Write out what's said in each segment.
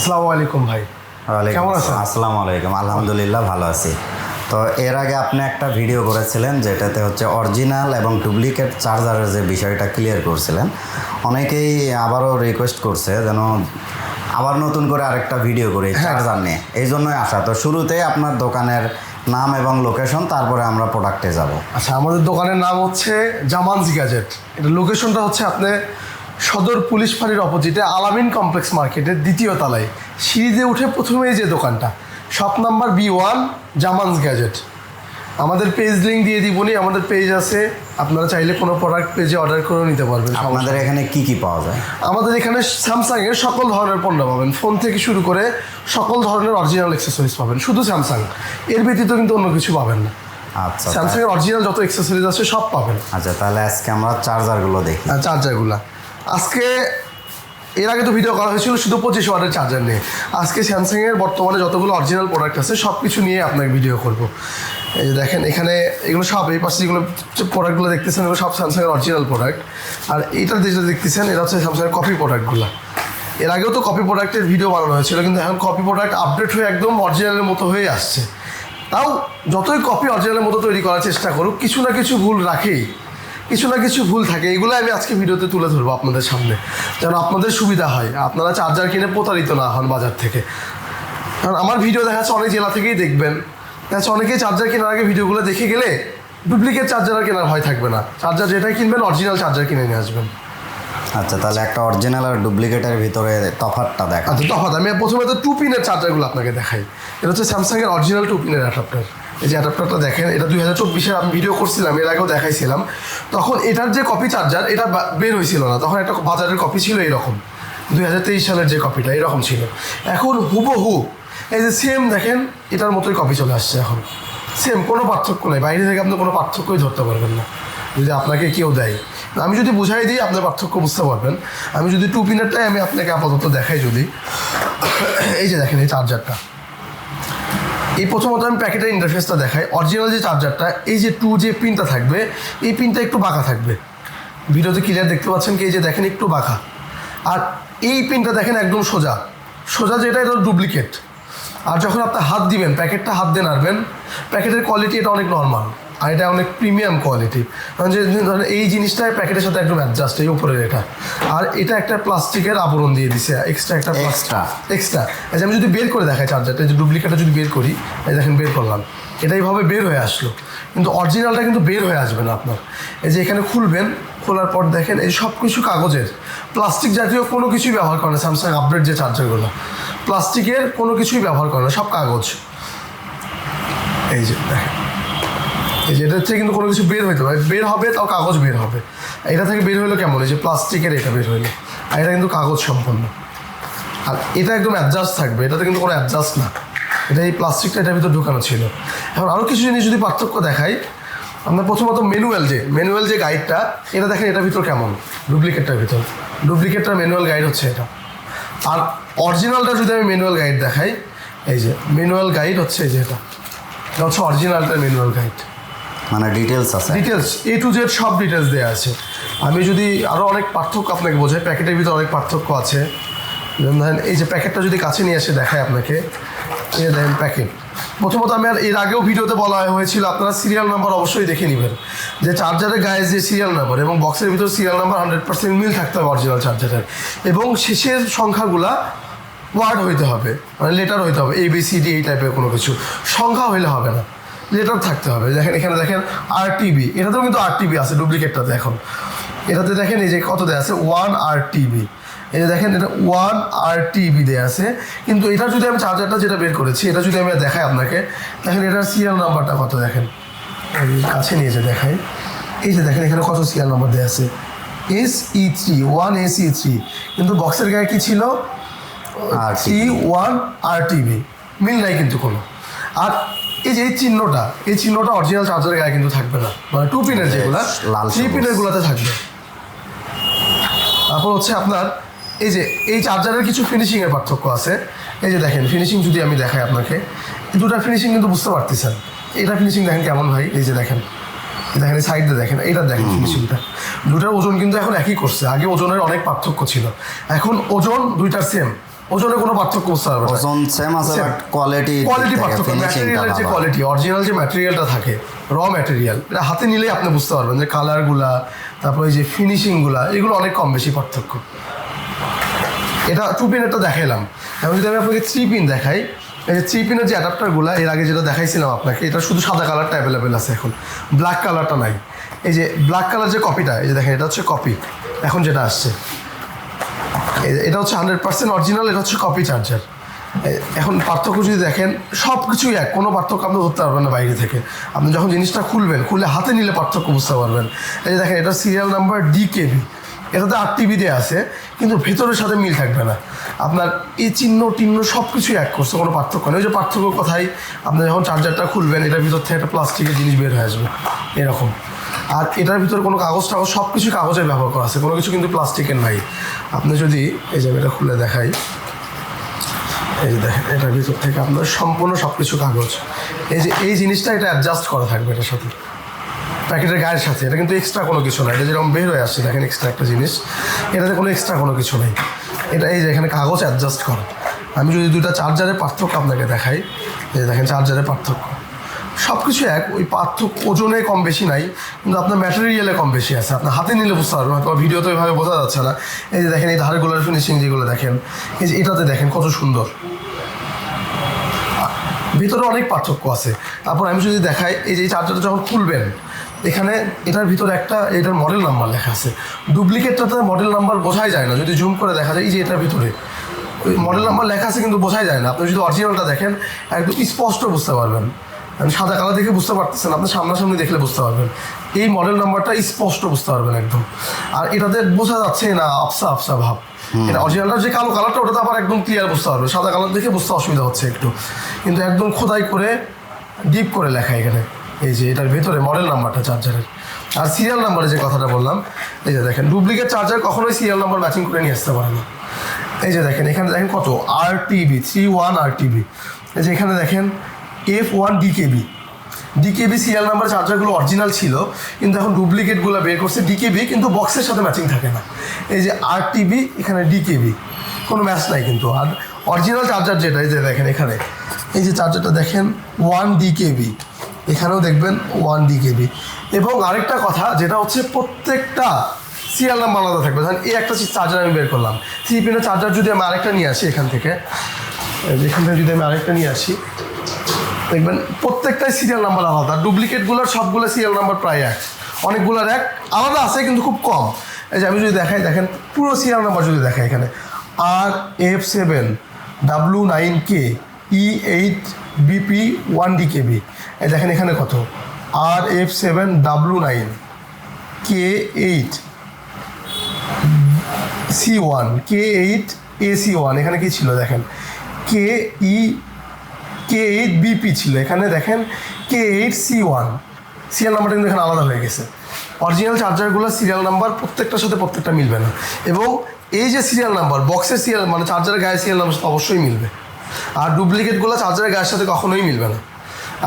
আসসালামু আলাইকুম ভাই। ওয়ালাইকুম কেমন আছেন? আসসালাম। আলাইকুম। আলহামদুলিল্লাহ ভালো আছি। তো এর আগে আপনি একটা ভিডিও করেছিলেন যেটাতে হচ্ছে অরিজিনাল এবং ডুপ্লিকেট চার্জারের যে বিষয়টা ক্লিয়ার করছিলেন। অনেকেই আবারও রিকোয়েস্ট করছে যেন আবার নতুন করে আরেকটা ভিডিও করি হ্যাঁ। চার্জার নিয়ে। এই জন্যই আসা। তো শুরুতেই আপনার দোকানের নাম এবং লোকেশন তারপরে আমরা প্রোডাক্টে যাব। আচ্ছা আমাদের দোকানের নাম হচ্ছে জামানস গ্যাজেট এটা লোকেশনটা হচ্ছে আপনি সদর পুলিশ ফাঁড়ির অপোজিটে আলামিন কমপ্লেক্স মার্কেটের দ্বিতীয় তলায়। সিঁড়িতে উঠে প্রথমেই যে দোকানটা shop number B one Zaman's gadget. আমাদের পেজ লিঙ্ক দিয়ে দিবনি আমাদের পেজ আছে আপনারা চাইলে কোনো প্রোডাক্ট পেজে অর্ডার করে নিতে পারবেন। আমাদের এখানে কি কি পাওয়া যায়? আমাদের এখানে স্যামসাংয়ের সকল ধরনের পণ্য পাবেন। ফোন থেকে শুরু করে সকল ধরনের অরিজিনাল অ্যাক্সেসরিজ পাবেন। শুধু স্যামসাং এর ব্যতীত কিন্তু অন্য কিছু পাবেন না। আচ্ছা তা- স্যামসাংয়ের অরিজিনাল যত অ্যাক্সেসরিজ আছে সব পাবেন। আচ্ছা তাহলে আজকে আমরা চার্জারগুলো দেখি। চার্জারগুলো আজকে এর আগে তো ভিডিও করা হয়েছিল শুধু পঁচিশ ওয়াটের চার্জার নিয়ে। আজকে স্যামসাংয়ের বর্তমানে যতগুলো অরিজিনাল প্রোডাক্ট আছে সব কিছু নিয়ে আপনাকে ভিডিও করব। এই যে দেখেন, এখানে এগুলো সব, এই পাশে যেগুলো প্রোডাক্টগুলো দেখতেছেন, এগুলো সব স্যামসাংয়ের অরিজিনাল প্রোডাক্ট আর এইটা যেটা দেখতেছেন, এটা হচ্ছে স্যামসাংয়ের কপি প্রোডাক্টগুলো এর আগেও তো কপি প্রোডাক্টের ভিডিও বানানো হয়েছিল, কিন্তু এখন কপি প্রোডাক্ট আপডেট হয়ে একদম অরিজিনালের মতো হয়ে আসছে। তাও যতই কপি অরিজিনালের মতো তৈরি করার চেষ্টা করুক, কিছু না কিছু ভুল রাখেই কিছু না কিছু ভুল থাকে এগুলো আমি আজকে ভিডিওতে তুলে ধরবো আপনাদের সামনে। যেন আপনাদের সুবিধা হয় আপনারা চার্জার কিনে প্রতারিত না হন বাজার থেকে। কারণ আমার ভিডিও দেখা যাচ্ছে অনেক জেলা থেকেই দেখবেন। দেখা যাচ্ছে অনেকেই চার্জার কেনার আগে ভিডিওগুলো দেখে গেলে ডুপ্লিকেট চার্জার আর কেনার ভয় থাকবে না। চার্জার যেটাই কিনবেন অরিজিনাল চার্জার কিনে নিয়ে আসবেন। আচ্ছা তাহলে একটা অরিজিনাল আর ডুপ্লিকেটের ভিতরে তফাৎটা দেখা আচ্ছা তফাৎ। আমি প্রথমে তো টু পিনের চার্জারগুলো আপনাকে দেখাই। এটা হচ্ছে স্যামসাংয়ের অরিজিনাল টু পিনের অ্যাডাপ্টার এই যে অ্যাডাপ্টারটা দেখেন, এটা দুই হাজার চব্বিশে আমি ভিডিও করছিলাম, এর আগেও দেখাইছিলাম। তখন এটার যে কপি চার্জার এটা বের হয়েছিল না। তখন একটা বাজারের কপি ছিল এরকম। দুই হাজার তেইশ সালের যে কপিটা এরকম ছিল। এখন হুবহু, এই যে সেম দেখেন, এটার মতোই কপি চলে আসছে এখন। সেম কোনো পার্থক্য নেই। বাইরে থেকে আপনি কোনো পার্থক্যই ধরতে পারবেন না। যদি আপনাকে কেউ দেয়। আমি যদি বুঝাই দিই, আপনার পার্থক্য বুঝতে পারবেন। আমি যদি টু পিনারটাই আমি আপনাকে আপাতত দেখাই যদি। এই যে দেখেন এই চার্জারটা এই প্রথমত আমি প্যাকেটের ইন্টারফেসটা দেখাই। অরিজিনাল যে চার্জারটা এই যে টু যে পিনটা থাকবে, এই পিনটা একটু বাঁকা থাকবে। ভিডিওতে ক্লিয়ার দেখতে পাচ্ছেন কি? এই যে দেখেন একটু বাঁকা। আর এই পিনটা দেখেন একদম সোজা। সোজা যেটা, এটা ডুপ্লিকেট আর যখন আপনি হাত দিবেন, প্যাকেটটা হাত দিয়ে নাড়বেন, প্যাকেটের কোয়ালিটি এটা অনেক নর্মাল আর এটা অনেক প্রিমিয়াম কোয়ালিটি কারণ যে ধরেন এই জিনিসটা প্যাকেটের সাথে একদম অ্যাডজাস্ট এই উপরের এটা। আর এটা একটা প্লাস্টিকের আবরণ দিয়ে দিছে এক্সট্রা একটা Extra। এক্সট্রা আচ্ছা আমি যদি বের করে দেখাই চার্জারটা যে ডুপ্লিকেটটা যদি বের করি এই দেখেন বের করলাম। এটা এইভাবে বের হয়ে আসলো। কিন্তু অরিজিনালটা কিন্তু বের হয়ে আসবে না আপনার। এই যে এখানে খুলবেন খোলার পর দেখেন এই সব কিছু কাগজের। প্লাস্টিক জাতীয় কোনো কিছুই ব্যবহার করে না স্যামসাং আপডেট যে চার্জারগুলো প্লাস্টিকের কোনো কিছুই ব্যবহার করে না সব কাগজ। এই যে দেখেন। এটার থেকে কিন্তু কোনো কিছু বের হইতে পারে। বের হবে, তাও কাগজ বের হবে। এটা থেকে বের হলো কেমন? যে প্লাস্টিকের এটা বের হইল। আর এটা কিন্তু কাগজ সম্পন্ন। আর এটা একদম অ্যাডজাস্ট থাকবে। এটাতে কিন্তু কোনো অ্যাডজাস্ট না। এটা এই প্লাস্টিকটা এটার ভিতর ঢুকানো ছিল। এখন আরও কিছু জিনিস যদি পার্থক্য দেখাই, আমরা প্রথমত ম্যানুয়াল যে ম্যানুয়াল যে গাইডটা এটা দেখেন এটার ভিতর কেমন? ডুপ্লিকেটটার ভিতর। ডুপ্লিকেটটার ম্যানুয়াল গাইড হচ্ছে এটা। আর অরিজিনালটা যদি আমি ম্যানুয়াল গাইড দেখাই, এই যে ম্যানুয়াল গাইড হচ্ছে এই যে এটা। এটা হচ্ছে অরিজিনালটার ম্যানুয়াল গাইড মানে ডিটেলস আছে। ডিটেলস এ টু জেড সব ডিটেলস দেওয়া আছে। আমি যদি আরও অনেক পার্থক্য আপনাকে বোঝাই, প্যাকেটের ভিতরে অনেক পার্থক্য আছে। যেমন ধরেন, এই যে প্যাকেটটা যদি কাছে নিয়ে এসে দেখায় আপনাকে, এই দেখেন প্যাকেট। প্রথমত আমি আর এর আগেও ভিডিওতে বলা হয়েছিল, আপনারা সিরিয়াল নাম্বার অবশ্যই দেখে নেবেন। যে চার্জারের গায়ে যে সিরিয়াল নাম্বার এবং বক্সের ভিতর সিরিয়াল নাম্বার হান্ড্রেড পার্সেন্ট মিল থাকতে হবে অরিজিনাল চার্জারের এবং শেষের সংখ্যাগুলা ওয়ার্ড হইতে হবে মানে লেটার হইতে হবে এ বি সি ডি এই টাইপের কোনো কিছু। সংখ্যা হইলে হবে না। লেটার থাকতে হবে। দেখেন এখানে দেখেন আর টিবি এটাতেও কিন্তু আর টিবি আছে ডুপ্লিকেটটাতে এখন। এটাতে দেখেন এই যে কত দেওয়া আছে ওয়ান আর টিবি এই যে দেখেন এটা ওয়ান আর টিবি দেওয়া আছে। কিন্তু এটা যদি আমি চার্জারটা যেটা বের করেছি এটা যদি আমি দেখাই আপনাকে দেখেন এটার সিরিয়াল নাম্বারটা কত দেখেন। আমি কাছে নিয়ে যে দেখাই। এই যে দেখেন এখানে কত সিরিয়াল নাম্বার দেওয়া আছে? S E three one S E three কিন্তু বক্সের গায়ে কি ছিল? R C one R TV মিল নাই কিন্তু কোনো। আর এই যে এই চিহ্নটা এই চিহ্নটা অরিজিনাল চার্জারের গায়ে কিন্তু থাকবে না। মানে টু পিনের যেগুলো লাল থ্রি পিনের গুলোতে থাকবে। তারপর হচ্ছে আপনার এই যে এই চার্জারের কিছু ফিনিশিংয়ের পার্থক্য আছে। এই যে দেখেন ফিনিশিং যদি আমি দেখাই আপনাকে দুটার ফিনিশিং কিন্তু বুঝতে পারতেছেন। এটা ফিনিশিং দেখেন কেমন ভাই? এই যে দেখেন দেখেন এই সাইডে দেখেন এইটা দেখেন ফিনিশিংটা দুটার ওজন কিন্তু এখন একই করছে আগে ওজনের অনেক পার্থক্য ছিল। এখন ওজন দুইটার সেম ওজনে কোনো পার্থক্য বুঝতে পারবে ওজন সেম আছে বাট কোয়ালিটি কোয়ালিটি পার্থক্য ম্যাটেরিয়ালের যে কোয়ালিটি অরিজিনাল যে ম্যাটেরিয়ালটা থাকে র ম্যাটেরিয়াল এটা হাতে নিলেই আপনি বুঝতে পারবেন যে কালারগুলা তারপরে এই যে ফিনিশিংগুলা এগুলো অনেক কম বেশি পার্থক্য। এটা টু পিনেরটা দেখাইলাম। এখন যদি আমি আপনাকে থ্রি পিন দেখাই এই যে থ্রি পিনের যে অ্যাডাপ্টারগুলো এর আগে যেটা দেখাইছিলাম আপনাকে এটা শুধু সাদা কালারটা অ্যাভেলেবেল আছে এখন। ব্ল্যাক কালারটা নাই। এই যে ব্ল্যাক কালার যে কপিটা এই যে দেখেন এটা হচ্ছে কপি এখন যেটা আসছে এটা হচ্ছে হান্ড্রেড পার্সেন্ট অরিজিনাল এটা হচ্ছে কপি চার্জার এখন পার্থক্য যদি দেখেন সব কিছুই এক, কোনো পার্থক্য আপনি ধরতে পারবেন না বাইরে থেকে। আপনি যখন জিনিসটা খুলবেন, খুলে হাতে নিলে পার্থক্য বুঝতে পারবেন। এই যে দেখেন, এটা সিরিয়াল নাম্বার ডি কেবি এটাতে আট দিয়ে আছে, কিন্তু ভেতরের সাথে মিল থাকবে না। আপনার এই চিহ্ন, টিহ্ন সব কিছুই এক করছে, কোনো পার্থক্য নেই। ওই যে পার্থক্য কথাই, আপনি যখন চার্জারটা খুলবেন, এটার ভিতর থেকে একটা প্লাস্টিকের জিনিস বের হয়ে আসবে। এরকম। আর এটার ভিতরে কোনো কাগজ টাগজ সব কিছু কাগজের ব্যবহার করা আছে। কোনো কিছু কিন্তু প্লাস্টিকের নাই। আপনি যদি এই জায়গাটা খুলে দেখাই, এই যে দেখেন, এটার ভিতর থেকে আপনার সম্পূর্ণ সব কিছু কাগজ। এই যে, এই জিনিসটা এটা অ্যাডজাস্ট করা থাকবে এটার সাথে। প্যাকেটের গায়ের সাথে। এটা কিন্তু এক্সট্রা কোনো কিছু নাই এটা যেরকম বের হয়ে আসছে, দেখেন এক্সট্রা একটা জিনিস। এটাতে কোনো এক্সট্রা কোনো কিছু নেই। এটা এই যে, এখানে কাগজ অ্যাডজাস্ট করা। আমি যদি দুইটা চার্জারের পার্থক্য আপনাকে দেখাই যে দেখেন চার্জারের পার্থক্য। সব কিছু এক, ওই পার্থক্য ওজনে কম বেশি নাই, কিন্তু আপনার ম্যাটেরিয়ালে কম বেশি আছে। আপনার হাতে নিলে বুঝতে পারবেন হয়তো ভিডিও তো এভাবে বোঝা যাচ্ছে না। এই যে দেখেন, এই ধারগুলোর ফিনিশিং যেগুলো দেখেন। এই যে এটাতে দেখেন, কত সুন্দর। ভিতরে অনেক পার্থক্য আছে। তারপর আমি যদি দেখাই, এই যে চার্জারটা যখন খুলবেন, এখানে এটার ভিতরে একটা, এটার মডেল নাম্বার লেখা আছে। ডুপ্লিকেটটাতে মডেল নাম্বার বোঝাই যায় না, যদি জুম করে দেখা যায়, এই যে এটার ভিতরে। ওই মডেল নাম্বার লেখা আছে, কিন্তু বোঝাই যায় না। আপনি যদি অরিজিনালটা দেখেন, একদম স্পষ্ট বুঝতে পারবেন। সাদা কালো দেখে বুঝতে পারতেছেন আপনি সামনাসামনি দেখলে বুঝতে পারবেন। এই মডেল নাম্বারটা স্পষ্ট বুঝতে পারবেন একদম। আর এটাতে বোঝা যাচ্ছে না আফসা আফসা ভাব। এটা অরিজিনালটা যে কালো কালারটা ওটা তো আবার একদম ক্লিয়ার বুঝতে পারবে সাদা কালার দেখে বুঝতে অসুবিধা হচ্ছে একটু। কিন্তু একদম খোদাই করে ডিপ করে লেখা এখানে। এই যে এটার ভেতরে মডেল নাম্বারটা চার্জারের আর সিরিয়াল নাম্বারে যে কথাটা বললাম এই যে দেখেন ডুপ্লিকেট চার্জার কখনোই সিরিয়াল নাম্বার ম্যাচিং করে নিয়ে আসতে পারে না। এই যে দেখেন এখানে দেখেন কত? R TB three one R TB এই যে এখানে দেখেন F one DKB DKB serial number চার্জারগুলো original ছিল, কিন্তু এখন ডুপ্লিকেটগুলো বের করছে ডিকেবি কিন্তু বক্সের সাথে ম্যাচিং থাকে না। এই যে আর টিবি এখানে ডিকেবি কোনো ম্যাচ নাই কিন্তু। আর অরিজিনাল চার্জার যেটা, এই যে দেখেন এখানে। এই যে চার্জারটা দেখেন ওয়ান ডিকেবি এখানেও দেখবেন ওয়ান ডিকেবি এবং আরেকটা কথা, যেটা হচ্ছে প্রত্যেকটা সিরিয়াল নাম্বার আলাদা থাকবে। ধরেন এই একটা চার্জার আমি বের করলাম। পিনের চার্জার যদি আমি আরেকটা নিয়ে আসি এখান থেকে এখান থেকে যদি আমি আরেকটা নিয়ে আসি দেখবেন প্রত্যেকটাই সিরিয়াল নাম্বার আলাদা। ডুপ্লিকেটগুলোর সবগুলো সিরিয়াল নাম্বার প্রায় এক। অনেকগুলোর এক, আলাদা আছে কিন্তু খুব কম। এই যে আমি যদি দেখাই, দেখেন পুরো সিরিয়াল নাম্বার যদি দেখাই এখানে। R F seven W nine K E eight BP one D KB এই দেখেন এখানে কত? R F seven W nine K eight C one K eight A C one এখানে কি ছিল দেখেন? কে ই কে এইট বিপি ছিল। এখানে দেখেন K eight C one serial নাম্বারটা কিন্তু এখানে আলাদা হয়ে গেছে। অরিজিনাল চার্জারগুলো সিরিয়াল নাম্বার প্রত্যেকটার সাথে প্রত্যেকটা মিলবে না। এবং এই যে সিরিয়াল নাম্বার বক্সের সিরিয়াল মানে চার্জারের গায়ের সিরিয়াল নাম্বার সাথে অবশ্যই মিলবে। আর ডুপ্লিকেটগুলো চার্জারের গায়ের সাথে কখনোই মিলবে না।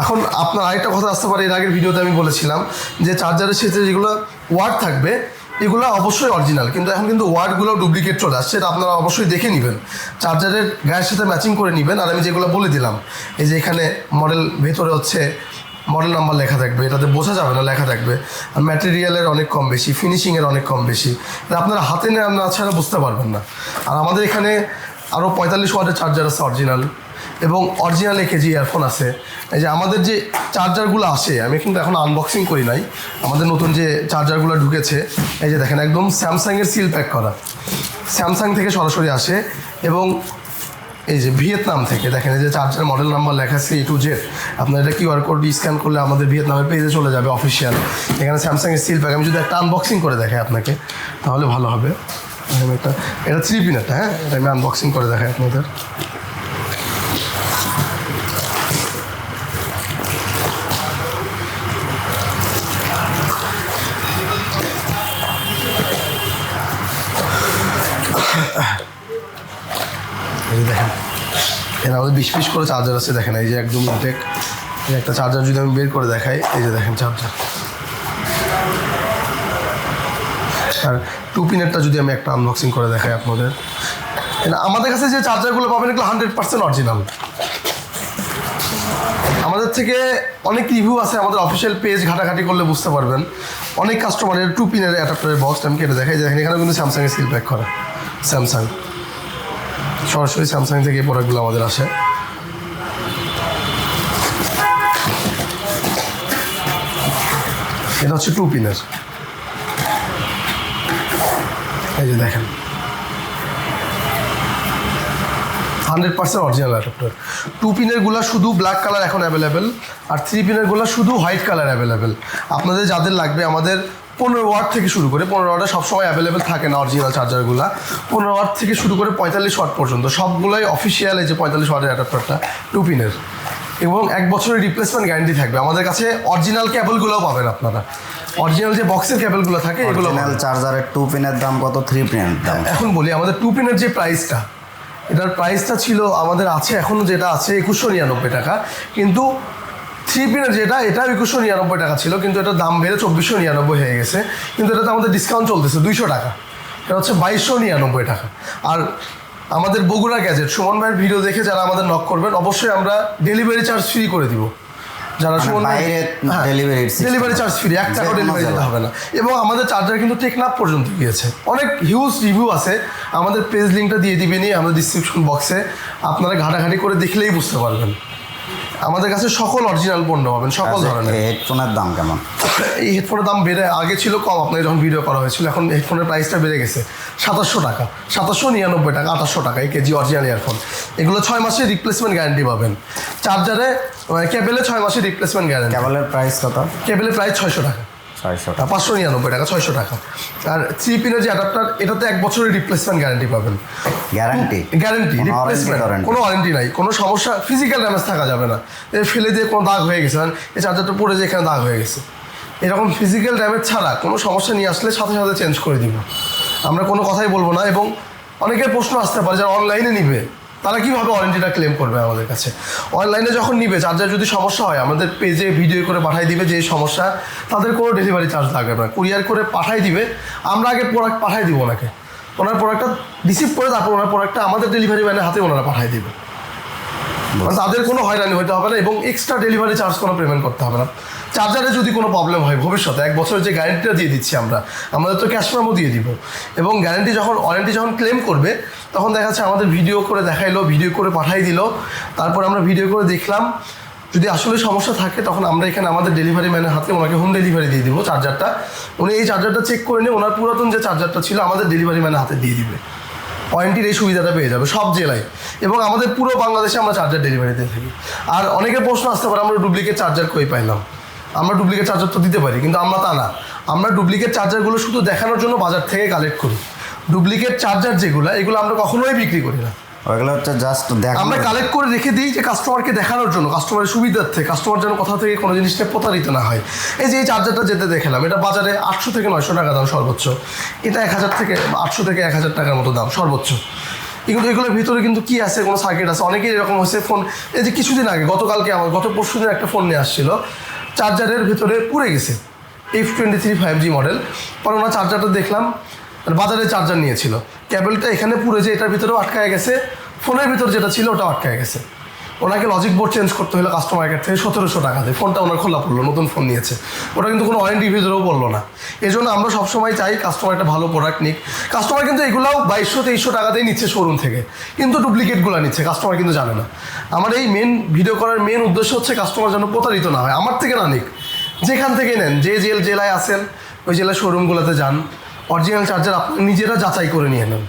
এখন আপনার আরেকটা কথা আসতে পারে, এর আগের ভিডিওতে আমি বলেছিলাম যে চার্জারের সাথে যেগুলো ওয়ার্ড থাকবে এগুলো অবশ্যই অরিজিনাল কিন্তু এখন কিন্তু ওয়ার্ডগুলো ডুপ্লিকেট চলে আসছে, এটা আপনারা অবশ্যই দেখে নেবেন। চার্জারের গায়ের সাথে ম্যাচিং করে নেবেন, আর আমি যেগুলো বলে দিলাম, এই যে এখানে মডেল ভেতরে হচ্ছে মডেল নাম্বার লেখা থাকবে, এটাতে বোঝা যাবে না লেখা থাকবে, আর ম্যাটেরিয়ালের অনেক কম বেশি ফিনিশিংয়ের অনেক কম বেশি আপনারা হাতে নেওয়া না ছাড়া বুঝতে পারবেন না। আর আমাদের এখানে আরও পঁয়তাল্লিশ ওয়াটের চার্জার আছে অরিজিনাল এবং অরিজিনাল কেজি ইয়ারফোন আছে। এই যে আমাদের যে চার্জারগুলো আসে আমি কিন্তু এখন আনবক্সিং করি নাই। আমাদের নতুন যে চার্জারগুলো ঢুকেছে, এই যে দেখেন একদম স্যামসাংয়ের সিল প্যাক করা। স্যামসাং থেকে সরাসরি আসে এবং এই যে ভিয়েতনাম থেকে, দেখেন এই যে চার্জার মডেল নাম্বার লেখা এ টু জেড আপনার এটা কিউআর কোড স্ক্যান করলে আমাদের ভিয়েতনামের পেজে চলে যাবে অফিসিয়াল এখানে স্যামসাংয়ের সিল প্যাক আমি যদি একটা আনবক্সিং করে দেখাই আপনাকে, তাহলে ভালো হবে। একটা এটা থ্রি পিনারটা হ্যাঁ? এটা আমি আনবক্সিং করে দেখাই আপনাদের। দেখেন। এখানে আমাদের বিশ পিস করে চার্জার আছে, দেখেন, এই যে একদম ইনটেক একটা চার্জার যদি আমি বের করে দেখাই, এই যে দেখেন চার্জার আর টু পিনেরটা যদি আমি একটা আনবক্সিং করে দেখাই আপনাদের। আমাদের কাছে যে চার্জারগুলো পাবেন, এগুলো হান্ড্রেড পার্সেন্ট অরিজিনাল আমাদের থেকে অনেক রিভিউ আছে, আমাদের অফিসিয়াল পেজ ঘাটাঘাটি করলে বুঝতে পারবেন। অনেক কাস্টমারের টু পিনের অ্যাডাপ্টারের বক্স আমি কেটে দেখাই, দেখেন এখানে কিন্তু স্যামসাংয়ের সিল প্যাক করা। স্যামসাং সরাসরি স্যামসাং থেকে এই প্রোডাক্টগুলো আমাদের আসে। এটা হচ্ছে টু পিনের এই যে দেখেন। Hundred percent original adapter two পিনেরগুলো শুধু ব্ল্যাক কালার এখন অ্যাভেলেবেল আর থ্রি পিনেরগুলো শুধু হোয়াইট কালার অ্যাভেলেবেল আপনাদের যাদের লাগবে আমাদের পনেরো ওয়াট থেকে শুরু করে পনেরো ওয়াটে সবসময় অ্যাভেলেবেল থাকে না অরিজিনাল চার্জারগুলো পনেরো ওয়াট থেকে শুরু করে পঁয়তাল্লিশ ওয়াট পর্যন্ত সবগুলোই অফিসিয়াল এই যে পঁয়তাল্লিশ ওয়াটের অ্যাডাপ্টারটা টু পিনের এবং এক বছরের রিপ্লেসমেন্ট গ্যারান্টি থাকবে। আমাদের কাছে অরিজিনাল কেবলগুলোও পাবেন আপনারা। অরিজিনাল যে বক্সের কেবলগুলো থাকে এগুলো। চার্জারের টু পিনের দাম কত? থ্রি পিনের দাম। এখন বলি আমাদের টু পিনের যে প্রাইসটা এটার প্রাইসটা ছিল, আমাদের আছে এখনও যেটা আছে একুশশো নিরানব্বই টাকা, কিন্তু থ্রি পিনের যেটা, এটাও একুশশো নিরানব্বই টাকা ছিল, কিন্তু এটার দাম বেড়ে চব্বিশশো নিরানব্বই হয়ে গেছে, কিন্তু এটাতে আমাদের ডিসকাউন্ট চলতেছে দুইশো টাকা। এটা হচ্ছে বাইশশো নিরানব্বই টাকা। আর আমাদের বগুড়া গ্যাজেট সুমন ভাইয়ের ভিডিও দেখে যারা আমাদের নক করবেন, অবশ্যই আমরা ডেলিভারি চার্জ ফ্রি করে দিব। যারা মানে বাইরে system। ডেলিভারি চার্জ ফ্রি এক যে টাকা ডেলিভারি দিতে হবে না। এবং আমাদের চার্জার কিন্তু টেকনাফ পর্যন্ত গিয়েছে। অনেক হিউজ রিভিউ আছে। আমাদের পেজ লিঙ্কটা দিয়ে দিবেনি আমাদের ডিসক্রিপশন বক্সে আপনারা ঘাটাঘাটি করে দেখলেই বুঝতে পারবেন। আমাদের কাছে সকল অরিজিনাল পণ্য পাবেন সকল আচ্ছা, ধরনের। হেডফোনের দাম কেমন? এই হেডফোনের দাম বেড়ে আগে ছিল কম আপনাকে যখন ভিডিও করা হয়েছিল এখন হেডফোনের প্রাইসটা বেড়ে গেছে। সাতাশশো টাকা। সাতাশশো নিরানব্বই টাকা আঠাশশো টাকা এই কেজি অরিজিনাল ইয়ারফোন এগুলো ছয় মাসের রিপ্লেসমেন্ট গ্যারান্টি পাবেন। চার্জারে কেবেলে ছয় মাসের রিপ্লেসমেন্ট গ্যারান্টি কেবলের প্রাইস কত? কেবেলের প্রাইস ছয়শো টাকা। ছয়শো আর পাঁচশো নিরানব্বই টাকা ছয়শো টাকা। আর থ্রি পিনের যে অ্যাডাপ্টার এটাতে এক বছরের রিপ্লেসমেন্ট গ্যারান্টি পাবেন। গ্যারান্টি গ্যারান্টি রিপ্লেসমেন্ট কোনো ওয়ারেন্টি নাই। কোনো সমস্যা ফিজিক্যাল ড্যামেজ থাকা যাবে না। এ ফেলে দিয়ে কোনো দাগ হয়ে গেছে এই চার্জারটা পড়ে যে এখানে দাগ হয়ে গেছে। এরকম ফিজিক্যাল ড্যামেজ ছাড়া কোনো সমস্যা নিয়ে আসলে সাথে সাথে চেঞ্জ করে দিব। আমরা কোনো কথাই বলব না এবং অনেকের প্রশ্ন আসতে পারে যারা অনলাইনে নিবে। তারা কীভাবে ওয়ারেন্টিটা ক্লেম করবে আমাদের কাছে? অনলাইনে যখন নিবে চার্জার যদি সমস্যা হয়, আমাদের পেজে ভিডিও করে পাঠিয়ে দিবে যে সমস্যা, তাদের কোনো ডেলিভারি চার্জ লাগবে না। কুরিয়ার করে পাঠিয়ে দিবে, আমরা আগে প্রোডাক্ট পাঠিয়ে দিব ওনাকে। ওনার প্রোডাক্টটা রিসিভ করে তারপর ওনার প্রোডাক্টটা আমাদের ডেলিভারি ম্যানের হাতে ওনারা পাঠিয়ে দিবে। তাদের কোনো হয়রানি হতে হবে না এবং এক্সট্রা ডেলিভারি চার্জ কোনো পেমেন্ট করতে হবে না। চার্জারে যদি কোনো প্রবলেম হয় ভবিষ্যতে, এক বছরের যে গ্যারেন্টিটা দিয়ে দিচ্ছি আমরা, আমাদের তো ক্যাশ মেমো দিয়ে দিব। এবং গ্যারেন্টি যখন ওয়ারেন্টি যখন ক্লেম করবে, তখন দেখা যাচ্ছে আমাদের ভিডিও করে দেখাইলো ভিডিও করে পাঠাই দিল, তারপর আমরা ভিডিও করে দেখলাম, যদি আসলে সমস্যা থাকে, তখন আমরা এখানে আমাদের ডেলিভারি ম্যানের হাতে ওনাকে হোম ডেলিভারি দিয়ে দিব চার্জারটা উনি এই চার্জারটা চেক করে নিয়ে, ওনার পুরাতন যে চার্জারটা ছিল, আমাদের ডেলিভারি ম্যানের হাতে দিয়ে দিবে। ওয়ারেন্টির এই সুবিধাটা পেয়ে যাবে সব জেলায়। এবং আমাদের পুরো বাংলাদেশে আমরা চার্জার ডেলিভারি দিয়ে থাকি। আর অনেকের প্রশ্ন আসতে পারে, আমরা ডুপ্লিকেট চার্জার কই পাইলাম আমরা ডুপ্লিকেট চার্জার তো দিতে পারি, কিন্তু আমরা তা না। আমরা ডুপ্লিকেট চার্জারগুলো শুধু দেখানোর জন্য বাজার থেকে কালেক্ট করি। ডুপ্লিকেট চার্জার যেগুলো, এগুলো আমরা কখনোই বিক্রি করি না। ওইগুলো হচ্ছে জাস্ট দেখ আমরা কালেক্ট করে রেখে দিই যে কাস্টমারকে দেখানোর জন্য কাস্টমারের সুবিধার্থে কাস্টমার যেন কোথা থেকে কোনো জিনিসটা প্রতারিত না হয়। এই যে এই চার্জারটা যেতে দেখলাম এটা বাজারে আটশো থেকে নয়শো টাকা দাম সর্বোচ্চ। এটা এক হাজার থেকে আটশো থেকে এক হাজার টাকার মতো দাম সর্বোচ্চ। কিন্তু এগুলোর ভিতরে কিন্তু কি আছে কোনো সার্কিট আছে? অনেকেই এরকম হয়েছে ফোন এই যে কিছুদিন আগে গতকালকে আমার গত পরশু দিন একটা ফোন নিয়ে আসছিল। চার্জারের ভিতরে পুড়ে গেছে। F twenty three five G model পরে ওনার চার্জারটা দেখলাম বাজারে চার্জার নিয়েছিল। ক্যাবেলটা এখানে পুড়ে যে এটার ভিতরেও আটকায় গেছে ফোনের ভিতর যেটা ছিল ওটা আটকায় গেছে। ওনাকে লজিক বোর্ড চেঞ্জ করতে হলো কাস্টমার কেয়ার থেকে সতেরোশো টাকা দিয়ে ফোনটা ওনার খোলা পড়ল, নতুন ফোন নিয়েছে। ওটা কিন্তু কোনো ওয়ারেন্টি ভিতরেও বলল না। এই জন্য আমরা সবসময় চাই কাস্টমার একটা ভালো প্রোডাক্ট নিক। কাস্টমার কিন্তু এগুলাও বাইশশো, তেইশশো টাকাতেই নিচ্ছে শোরুম থেকে। কিন্তু ডুপ্লিকেটগুলো নিচ্ছে কাস্টমার কিন্তু জানে না। আমার এই মেন ভিডিও করার মেন উদ্দেশ্য হচ্ছে কাস্টমার যেন প্রতারিত না হয়, আমার থেকে না নিক। যেখান থেকে নেন, যে জেল, জেলায় আসেন ওই জেলার শোরুমগুলোতে যান। অরিজিনাল চার্জার আপনি নিজেরা যাচাই করে নিয়ে নেন।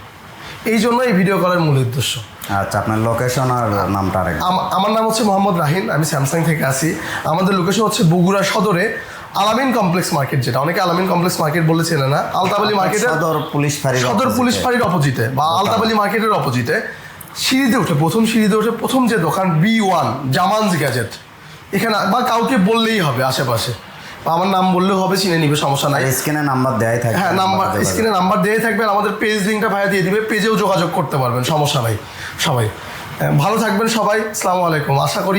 এই জন্য এই ভিডিও করার মূল উদ্দেশ্য। আচ্ছা আপনার লোকেশন আর নামটা আরেক আম- আমার নাম হচ্ছে মোহাম্মদ রাহিন আমি স্যামসাং থেকে আসি আমাদের লোকেশন হচ্ছে বগুড়া সদরে আলামিন কমপ্লেক্স মার্কেট যেটা। অনেকে আলামিন কমপ্লেক্স মার্কেট বলে চেনে না। আলতাবালি মার্কেটের সদর পুলিশ ফাঁড়ি সদর পুলিশ ফাঁড়ির অপোজিটে বা আলতাবালি মার্কেটের অপোজিটে সিঁড়িতে উঠে প্রথম সিঁড়িতে উঠে প্রথম যে দোকান বি ওয়ান জামানস গ্যাজেট এখানে বা কাউকে বললেই হবে আশেপাশে। আমার নাম বললেও হবে চিনে নিবে সমস্যা নাই স্ক্রিনে নাম্বার দেয়াই থাকে হ্যাঁ নাম্বার। স্ক্রিনে নাম্বার দিয়ে থাকবে আর আমাদের পেজ লিঙ্কটা ভাইয়া দিয়ে দিবে পেজেও যোগাযোগ করতে পারবেন সমস্যা নাই সবাই হ্যাঁ, ভালো থাকবেন সবাই আসসালামু আলাইকুম আশা করি